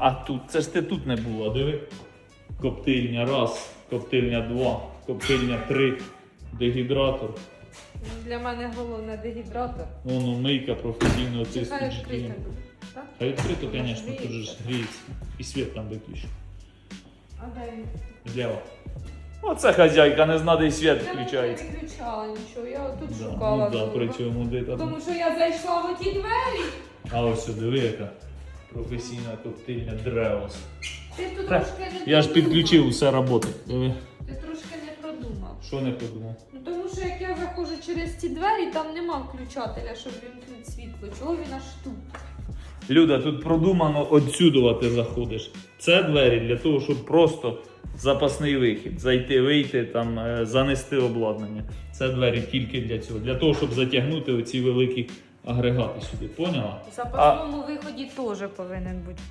А тут, це ж ти тут не було, диви. Коптильня раз, коптильня два, коптильня три, дегідратор. Ну, Для мене головне дегідратор. Воно мийка професійно хай чистить. відкрите буде? Так? А відкрито, ж звісно, тут же ж гріється. гріється. І світ там виключить. А мені. Злява. Оце хазяйка, не знає, і світ Я не включається. виключала нічого, я тут Да, шукала. ну, да, довго. при цьому де там. Тому що я зайшла в оті двері. А ось сюди, диви, яка професійна коптильня Дреос. Ти тут трошки не Я ж підключив усе роботи. Диви. Ти трошки не продумав. Що не подумав? Ну тому що як я заходжу через ці двері, там нема включателя, щоб вімкнути світло. Чого він аж тут? Люда, тут продумано отсюдова ти заходиш. Це двері для того, щоб просто запасний вихід. Зайти, вийти, там, е, занести обладнання. Це двері тільки для цього. Для того, щоб затягнути оці великі агрегати сюди. Поняла? В запасному виході теж повинен бути